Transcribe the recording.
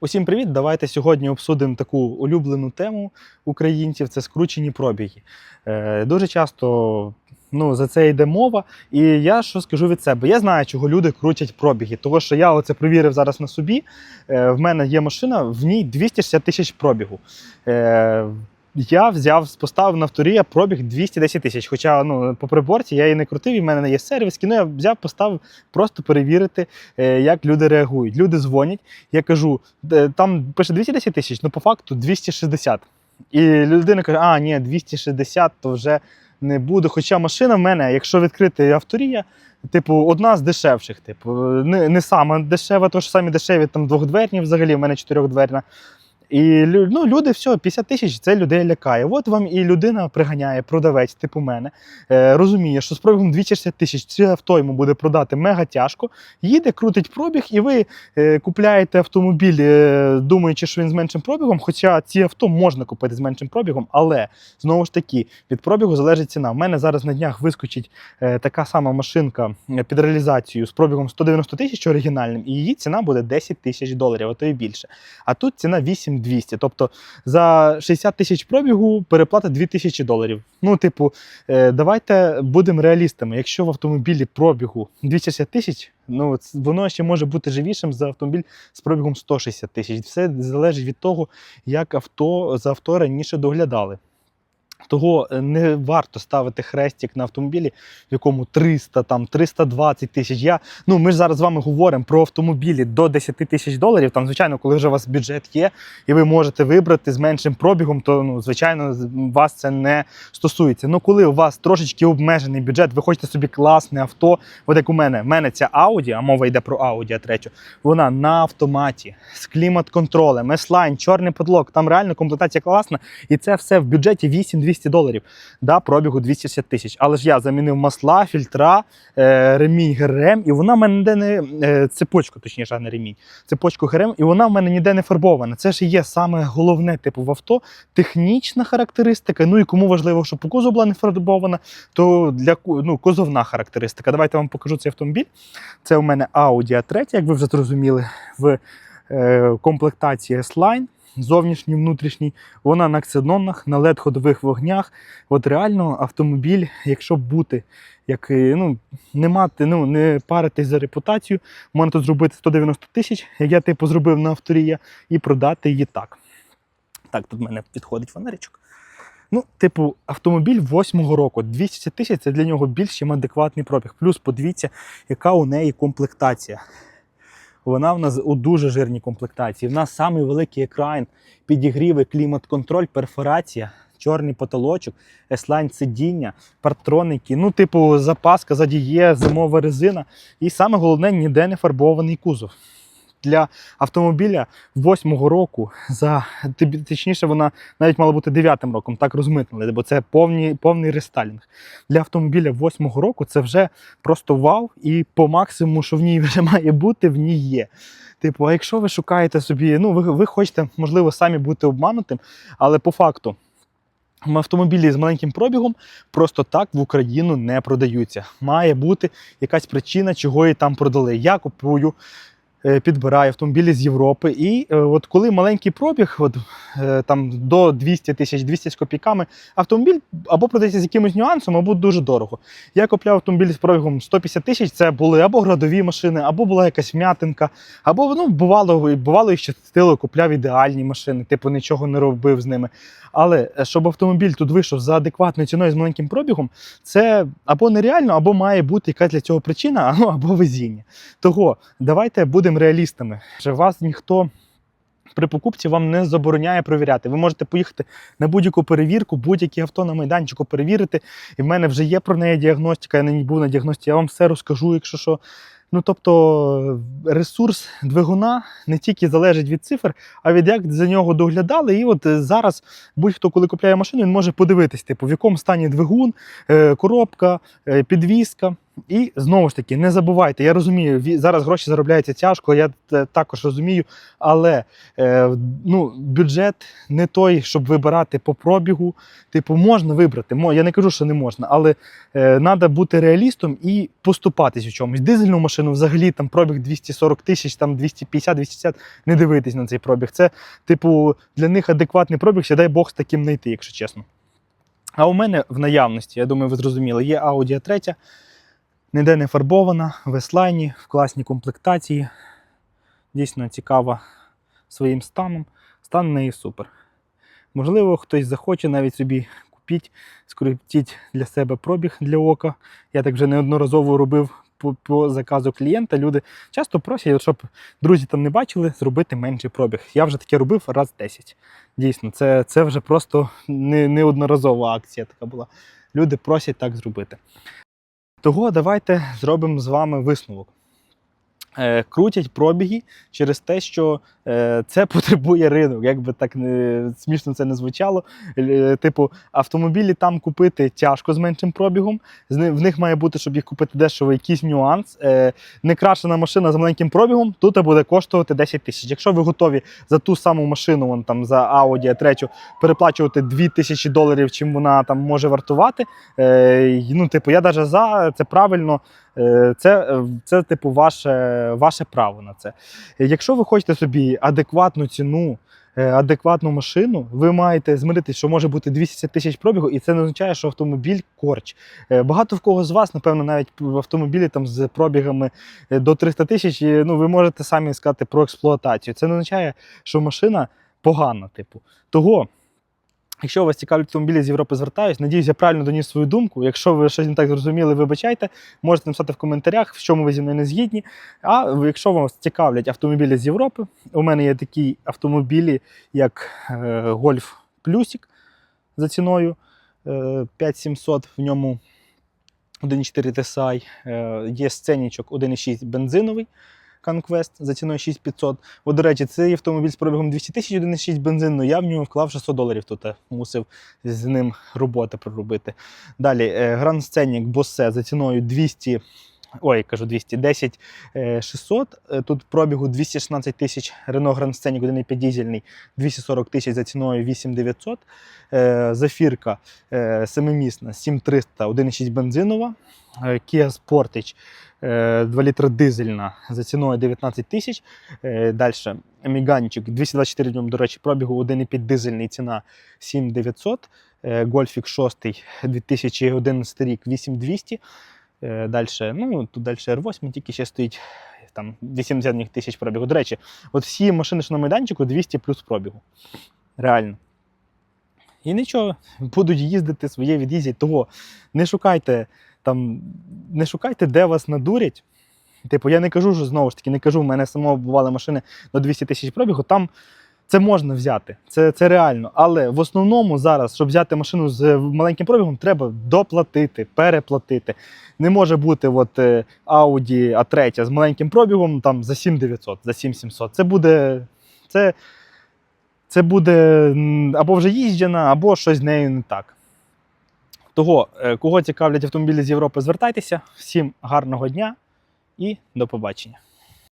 Усім привіт! Давайте сьогодні обсудимо таку улюблену тему українців це скручені пробіги. Е, дуже часто ну, за це йде мова. І я що скажу від себе? Я знаю, чого люди крутять пробіги. Тому що я оце провірив зараз на собі. Е, в мене є машина, в ній 260 тисяч пробігу. Е, я взяв, поставив на авторія пробіг 210 тисяч. Хоча ну, по приборці я її не крутив, і в мене не є сервіс. Ну, я взяв, поставив просто перевірити, е, як люди реагують. Люди дзвонять. Я кажу, «Е, там пише 210 тисяч, ну по факту 260. І людина каже: а, ні, 260, то вже не буде. Хоча машина в мене, якщо відкрити авторія, типу, одна з дешевших. Типу, не, не сама дешева, тому що самі дешеві там двохдверні, взагалі, в мене чотирьохдверна. І ну, люди, все, 50 тисяч це людей лякає. От вам і людина приганяє, продавець, типу мене, е, розуміє, що з пробігом 260 тисяч це авто йому буде продати мега тяжко. Їде, крутить пробіг, і ви е, купляєте автомобіль, е, думаючи, що він з меншим пробігом. Хоча ці авто можна купити з меншим пробігом, але знову ж таки від пробігу залежить ціна. У мене зараз на днях вискочить е, така сама машинка е, під реалізацію з пробігом 190 тисяч оригінальним, і її ціна буде 10 тисяч доларів, а то і більше. А тут ціна 8200. Тобто за 60 тисяч пробігу переплата 2000 доларів. Ну, типу, е, давайте будемо реалістами. Якщо в автомобілі пробігу 260 тисяч, ну воно ще може бути живішим за автомобіль з пробігом 160 тисяч. Все залежить від того, як авто за авто раніше доглядали. Того е, не варто ставити хрестик на автомобілі, в якому 300, там 320 тисяч. Я, ну, ми ж зараз з вами говоримо про автомобілі до 10 тисяч доларів. Там, звичайно, коли вже у вас бюджет є, і ви можете вибрати з меншим пробігом, то ну, звичайно вас це не стосується. Ну, коли у вас трошечки обмежений бюджет, ви хочете собі класне авто, от як у мене, в мене ця Audi, а мова йде про Audi а третю, вона на автоматі з клімат-контролем, S-Line, чорний подлог, там реально комплектація класна, і це все в бюджеті 8200 доларів. Да, пробігу 260 тисяч. Але ж я замінив масла, фільтра, е, ремінь ГРМ, і вона в мене ніде не е, цепочку, точніше, не ремінь. Цепочку ГРМ, і вона в мене ніде не фарбована. Це ж є саме головне, типу, в авто технічна характеристика. Ну і кому важливо, щоб по кузову була не фарбована, то для ну, кузовна характеристика. Давайте вам покажу цей автомобіль. Це у мене Audi A3, як ви вже зрозуміли, в е, комплектації S-Line. Зовнішній, внутрішній, вона на ксенонах, на led ходових вогнях. От реально автомобіль, якщо бути, як ну, не мати, ну не паритись за репутацію, можна тут зробити 190 тисяч, як я типу зробив на авторія, і продати її так. Так, тут в мене підходить фонаричок. Ну, типу, автомобіль восьмого року, 200 тисяч це для нього більш чим адекватний пробіг. Плюс подивіться, яка у неї комплектація. Вона в нас у дуже жирній комплектації. В нас самий великий екран, підігріви, клімат-контроль, перфорація, чорний потолочок, S-Line сидіння, партроники. Ну, типу, запаска задіє, зимова резина. І саме головне, ніде не фарбований кузов. Для автомобіля восьмого року, за точніше, вона навіть мала бути дев'ятим роком, так розмитнили, бо це повні, повний рестайлінг. Для автомобіля восьмого року це вже просто вау, і по максимуму, що в ній вже має бути, в ній є. Типу, а якщо ви шукаєте собі, ну ви, ви хочете, можливо, самі бути обманутим, але по факту. Автомобілі з маленьким пробігом просто так в Україну не продаються. Має бути якась причина, чого її там продали. Я купую, е, підбираю автомобілі з Європи. І е, от коли маленький пробіг, от, е, там до 200 тисяч, 200 з копійками, автомобіль або продається з якимось нюансом, або дуже дорого. Я купляв автомобіль з пробігом 150 тисяч, це були або градові машини, або була якась м'ятинка, або ну, бувало, бувало і щастило, купляв ідеальні машини, типу нічого не робив з ними. Але щоб автомобіль тут вийшов за адекватною ціною з маленьким пробігом, це або нереально, або має бути якась для цього причина, або везіння. Того давайте будемо реалістами. Що вас ніхто. При покупці вам не забороняє перевіряти. Ви можете поїхати на будь-яку перевірку, будь-яке авто на майданчику перевірити. І в мене вже є про неї діагностика, я ній був на діагностиці, я вам все розкажу, якщо що. Ну тобто ресурс двигуна не тільки залежить від цифр, а від як за нього доглядали. І от е, зараз будь-хто, коли купляє машину, він може подивитись, типу, в якому стані двигун, е, коробка, е, підвізка. І знову ж таки, не забувайте, я розумію, зараз гроші заробляються тяжко, я також розумію, але е, ну, бюджет не той, щоб вибирати по пробігу. Типу, можна вибрати, я не кажу, що не можна, але треба бути реалістом і поступатись у чомусь. Дизельну машину взагалі там пробіг 240 тисяч, там 250-260, не дивитись на цей пробіг. Це, типу, для них адекватний пробіг, ще дай Бог з таким знайти, якщо чесно. А у мене в наявності, я думаю, ви зрозуміли, є Audi 3, ніде не фарбована, в S-Line, в класній комплектації. Дійсно цікава своїм станом. Стан в неї супер. Можливо, хтось захоче навіть собі купіть, скрутіть для себе пробіг для ока. Я так вже неодноразово робив по, по заказу клієнта. Люди часто просять, щоб друзі там не бачили, зробити менший пробіг. Я вже таке робив раз 10. Дійсно, це, це вже просто не, неодноразова акція така була. Люди просять так зробити. Того давайте зробимо з вами висновок. Е, крутять пробіги через те, що це потребує ринок. Як би так не смішно це не звучало. Е, типу, автомобілі там купити тяжко з меншим пробігом. В них має бути, щоб їх купити дешево, якийсь нюанс. Е, некрашена машина з маленьким пробігом тут буде коштувати 10 тисяч. Якщо ви готові за ту саму машину, вон, там, за Audi A3, переплачувати 2 тисячі доларів, чим вона там може вартувати. Е, ну, типу, я навіть за це правильно. Е, Це, е, це типу, ваше, ваше право на це. Е, Якщо ви хочете собі адекватну ціну, е, адекватну машину, ви маєте змиритися, що може бути 200 тисяч пробігу, і це не означає, що автомобіль корч. Е, Багато в кого з вас, напевно, навіть в автомобілі там з пробігами е, до 300 тисяч, ну, ви можете самі сказати про експлуатацію. Це не означає, що машина погана, типу. Того. Якщо вас цікавлять автомобілі з Європи, звертаюсь. Надіюсь, я правильно доніс свою думку. Якщо ви щось не так зрозуміли, вибачайте, можете написати в коментарях, в чому ви зі мною не згідні. А якщо вас цікавлять автомобілі з Європи, у мене є такі автомобілі, як е, Golf Плюсик за ціною е, 5700, в ньому 1.4 TSI, е, є сценічок 1.6 бензиновий. Conquest за ціною 6500. О, до речі, цей автомобіль з пробігом 200 тисяч 1.6 бензину. Я в нього вклав 600 доларів тут е, мусив з ним роботи проробити. Далі Grand Scenic Bosse за ціною 200. Ой, кажу 210 е, 600. Е, Тут пробігу 216 тисяч. Renault Grand Scenic 1.5 дізельний 240 тисяч за ціною 8900. Е, Зафірка е, семимісна 7300 1.6 бензинова. Е, Kia Sportage е, 2 літра дизельна за ціною 19 тисяч. Е, Далі Міганчик 224 днем, до речі, пробігу 1,5 дизельний ціна 7900. Е, Гольфік 6 2011 рік 8200. Е, Далі, ну тут далі R8 тільки ще стоїть там 80 тисяч пробігу. До речі, от всі машини, що на майданчику 200 плюс пробігу. Реально. І нічого, будуть їздити своє від'їздять. Того не шукайте там, не шукайте, де вас надурять. Типу, я не кажу, що знову ж таки, не кажу, в мене самого бували машини до 200 тисяч пробігу. Там це можна взяти, це, це реально. Але в основному зараз, щоб взяти машину з маленьким пробігом, треба доплатити, переплатити. Не може бути от, е, Audi A3 з маленьким пробігом там, за 7900, за 7700. Це буде. Це, це буде або вже їжджена, або щось з нею не так. Того, е, кого цікавлять автомобілі з Європи, звертайтеся. Всім гарного дня і до побачення.